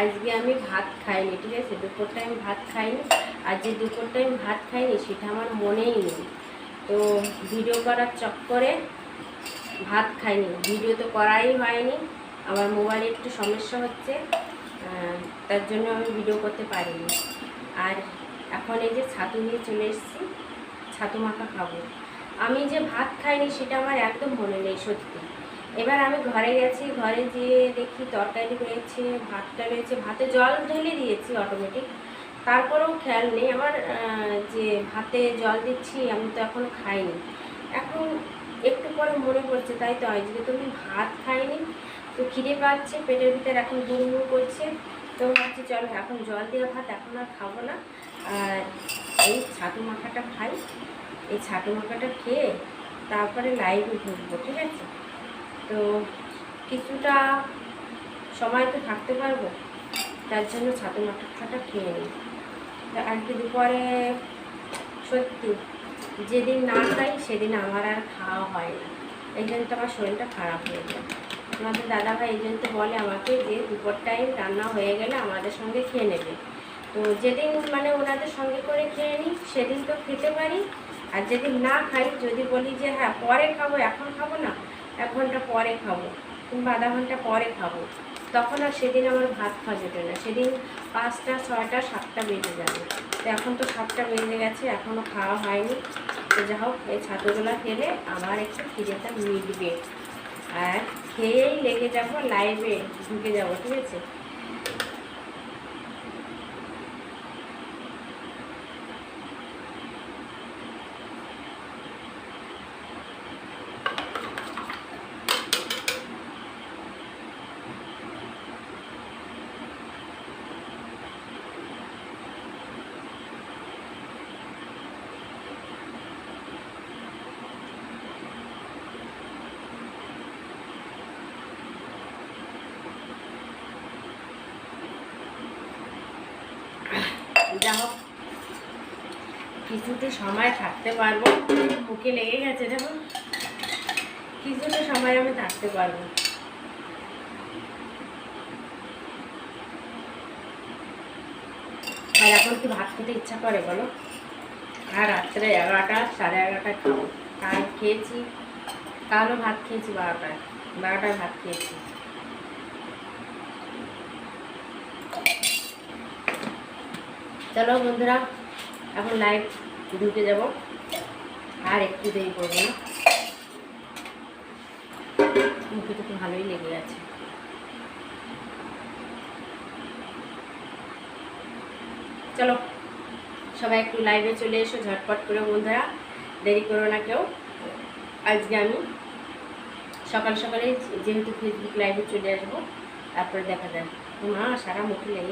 আজকে আমি ভাত খাইনি, ঠিক আছে? দুপুর টাইম ভাত খাইনি। আর যে দুপুর টাইম ভাত খাইনি, সেটা আমার মনেই নেই। তো ভিডিও করার চক্করে ভাত খাইনি। ভিডিও তো করাই হয়নি। আমার মোবাইলে একটু সমস্যা হচ্ছে তার জন্য আমি ভিডিও করতে পারিনি। আর এখন এই যে ছাতু নিয়ে চলে এসেছি, ছাতু মাখা খাব। আমি যে ভাত খাইনি, সেটা আমার একদম মনে নেই, সত্যি। এবার আমি ঘরে গেছি, ঘরে যেয়ে দেখি তরকারি রয়েছে, ভাতটা রয়েছে। ভাতে জল ঢেলে দিয়েছি অটোমেটিক তারপরেও খেয়াল নেই। আমার যে ভাতে জল দিচ্ছি, আমি তো এখনও খাইনি। এখন একটু পরে মনে পড়ছে, তাই তো আজকে তো আমি ভাত খাইনি। তো খিদে পাচ্ছে, পেটের ভিতরে এখন গুড় করছে। তো ভাবছি, চলো, এখন জল দেওয়া ভাত, এখন আর খাব না। আর এই ছাতু মাখাটা খাই। এই ছাতু মাখাটা খেয়ে তারপরে লাইভে ঢুকবো, ঠিক আছে? তো কিছুটা সময় তো থাকতে পারব, তার জন্য ছাতু মাখাটা খেয়ে নিই। তো আজকে দুপুরে সত্যি যেদিন না খাই সেদিন আমার আর খাওয়া হয় না। এই জন্য তো আমার শরীরটা খারাপ হয়ে যায়। আমাদের দাদাভাই এই জন্য তো বলে আমাকে যে দুপুর টাইম রান্না হয়ে গেলে আমাদের সঙ্গে খেয়ে নেবে। তো যেদিন মানে ওনাদের সঙ্গে করে খেয়ে নিই, সেদিন তো খেতে পারি। আর যেদিন না খাই, যদি বলি যে হ্যাঁ পরে খাব, এখন খাব না পরে খাব, কিংবা আধা ঘণ্টা পরে খাব। তখন আর সেদিন আমার ভাত খাওয়া যেত না। সেদিন পাঁচটা, ছয়টা, সাতটা বেজে যাবে। তো এখন তো সাতটা বেজে গেছে এখনও খাওয়া হয়নি। তো যা হোক, এই ছাতুগুলা খেলে আবার একটু খিদেটা মিটবে। আর খেয়েই লেগে যাব লাইভে ঢুকে যাব, ঠিক আছে? যা হোক। কিছুটা সময় থাকতে পারব। মুখে লেগে গেছে দেখো। কিছুটা সময় আমি থাকতে পারব। আর এখন কি ভাত খেতে ইচ্ছা করে বলো? আর রাত্রে এগারোটা, সাড়ে এগারোটায় খাব। কাল খেয়েছি। কালও ভাত খেয়েছি বারোটায়। বারোটায় ভাত খেয়েছি। চলো বন্ধুরা, এখন লাইভ ঢুকে যাব। আর একটু দেরি করব না। মুখে তো ভালোই লেগে গেছে চলো, সবাই একটু লাইভে চলে এসো, ঝটপট করে বন্ধুরা। দেরি করো না কেউ। আজকে আমি সকাল সকালে যেহেতু ফেসবুক লাইভে চলে আসব, তারপরে দেখা যায় মা, সারা মুখে লেগে